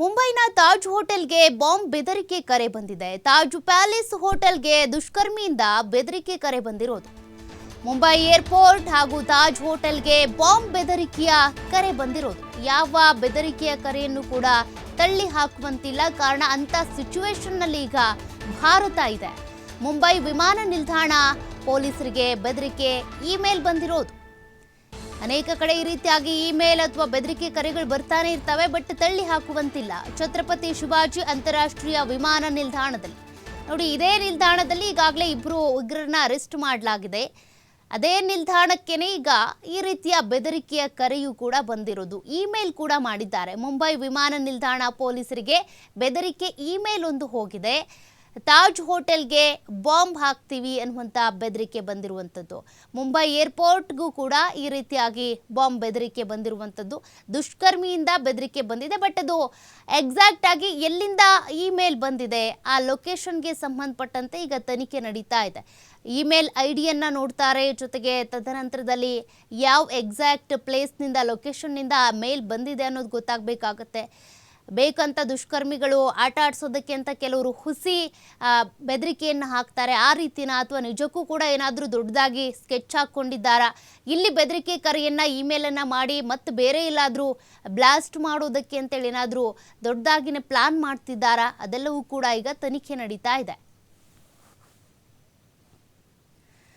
ಮುಂಬೈನ ತಾಜ್ ಹೋಟೆಲ್ಗೆ ಬಾಂಬ್ ಬೆದರಿಕೆ ಕರೆ ಬಂದಿದೆ. ತಾಜ್ ಪ್ಯಾಲೇಸ್ ಹೋಟೆಲ್ಗೆ ದುಷ್ಕರ್ಮಿಯಿಂದ ಬೆದರಿಕೆ ಕರೆ ಬಂದಿರೋದು. ಮುಂಬೈ ಏರ್ಪೋರ್ಟ್ ಹಾಗೂ ತಾಜ್ ಹೋಟೆಲ್ಗೆ ಬಾಂಬ್ ಬೆದರಿಕೆಯ ಕರೆ ಬಂದಿರೋದು. ಯಾವ ಬೆದರಿಕೆಯ ಕರೆಯನ್ನು ಕೂಡ ತಳ್ಳಿ ಹಾಕುವಂತಿಲ್ಲ. ಕಾರಣ ಅಂತ ಸಿಚುವೇಶನ್ನಲ್ಲಿ ಈಗ ಭಾರತ ಇದೆ. ಮುಂಬೈ ವಿಮಾನ ನಿಲ್ದಾಣ ಪೊಲೀಸರಿಗೆ ಬೆದರಿಕೆ ಇಮೇಲ್ ಬಂದಿರೋದು. ಅನೇಕ ಕಡೆ ಈ ರೀತಿಯಾಗಿ ಇಮೇಲ್ ಅಥವಾ ಬೆದರಿಕೆ ಕರೆಗಳು ಬರ್ತಾನೆ ಇರ್ತವೆ, ಬಟ್ ತಳ್ಳಿ ಹಾಕುವಂತಿಲ್ಲ. ಛತ್ರಪತಿ ಶಿವಾಜಿ ಅಂತಾರಾಷ್ಟ್ರೀಯ ವಿಮಾನ ನಿಲ್ದಾಣದಲ್ಲಿ. ನೋಡಿ, ಇದೇ ನಿಲ್ದಾಣದಲ್ಲಿ ಈಗಾಗಲೇ ಇಬ್ಬರು ಉಗ್ರರನ್ನ ಅರೆಸ್ಟ್ ಮಾಡಲಾಗಿದೆ. ಅದೇ ನಿಲ್ದಾಣಕ್ಕೇನೆ ಈಗ ಈ ರೀತಿಯ ಬೆದರಿಕೆಯ ಕರೆಯೂ ಕೂಡ ಬಂದಿರೋದು. ಇಮೇಲ್ ಕೂಡ ಮಾಡಿದ್ದಾರೆ. ಮುಂಬೈ ವಿಮಾನ ನಿಲ್ದಾಣ ಪೊಲೀಸರಿಗೆ ಬೆದರಿಕೆ ಇಮೇಲ್ ಒಂದು ಹೋಗಿದೆ. ತಾಜ್ ಹೋಟೆಲ್ಗೆ ಬಾಂಬ್ ಹಾಕ್ತೀವಿ ಅನ್ನುವಂಥ ಬೆದರಿಕೆ ಬಂದಿರುವಂಥದ್ದು ಮುಂಬೈ ಏರ್ಪೋರ್ಟ್ಗೂ ಕೂಡ ಈ ರೀತಿಯಾಗಿ ಬಾಂಬ್ ಬೆದರಿಕೆ ಬಂದಿರುವಂಥದ್ದು ದುಷ್ಕರ್ಮಿಯಿಂದ ಬೆದರಿಕೆ ಬಂದಿದೆ, ಬಟ್ ಅದು ಎಕ್ಸಾಕ್ಟ್ ಆಗಿ ಎಲ್ಲಿಂದ ಇಮೇಲ್ ಬಂದಿದೆ, ಆ ಲೊಕೇಶನ್ಗೆ ಸಂಬಂಧಪಟ್ಟಂತೆ ಈಗ ತನಿಖೆ ನಡೀತಾ ಇದೆ. ಇಮೇಲ್ ಐ ಡಿಯನ್ನು ನೋಡ್ತಾರೆ, ಜೊತೆಗೆ ತದನಂತರದಲ್ಲಿ ಯಾವ ಎಕ್ಸಾಕ್ಟ್ ಪ್ಲೇಸ್ನಿಂದ, ಲೊಕೇಶನ್ನಿಂದ ಆ ಮೇಲ್ ಬಂದಿದೆ ಅನ್ನೋದು ಗೊತ್ತಾಗಬೇಕಾಗತ್ತೆ. ಬೇಕಂತ ದುಷ್ಕರ್ಮಿಗಳು ಆಟ ಆಡಿಸೋದಕ್ಕೆ ಅಂತ ಕೆಲವರು ಹುಸಿ ಬೆದರಿಕೆಯನ್ನು ಹಾಕ್ತಾರೆ. ಆ ರೀತಿನ ಅಥವಾ ನಿಜಕ್ಕೂ ಕೂಡ ಏನಾದರೂ ದೊಡ್ಡದಾಗಿ ಸ್ಕೆಚ್ ಹಾಕ್ಕೊಂಡಿದ್ದಾರಾ? ಇಲ್ಲಿ ಬೆದರಿಕೆ ಕರೆಯನ್ನು, ಇಮೇಲನ್ನು ಮಾಡಿ ಮತ್ತು ಬೇರೆ ಎಲ್ಲಾದರೂ ಬ್ಲಾಸ್ಟ್ ಮಾಡೋದಕ್ಕೆ ಅಂತೇಳಿ ಏನಾದರೂ ದೊಡ್ಡದಾಗಿನೇ ಪ್ಲಾನ್ ಮಾಡ್ತಿದ್ದಾರಾ? ಅದೆಲ್ಲವೂ ಕೂಡ ಈಗ ತನಿಖೆ ನಡೀತಾ ಇದೆ.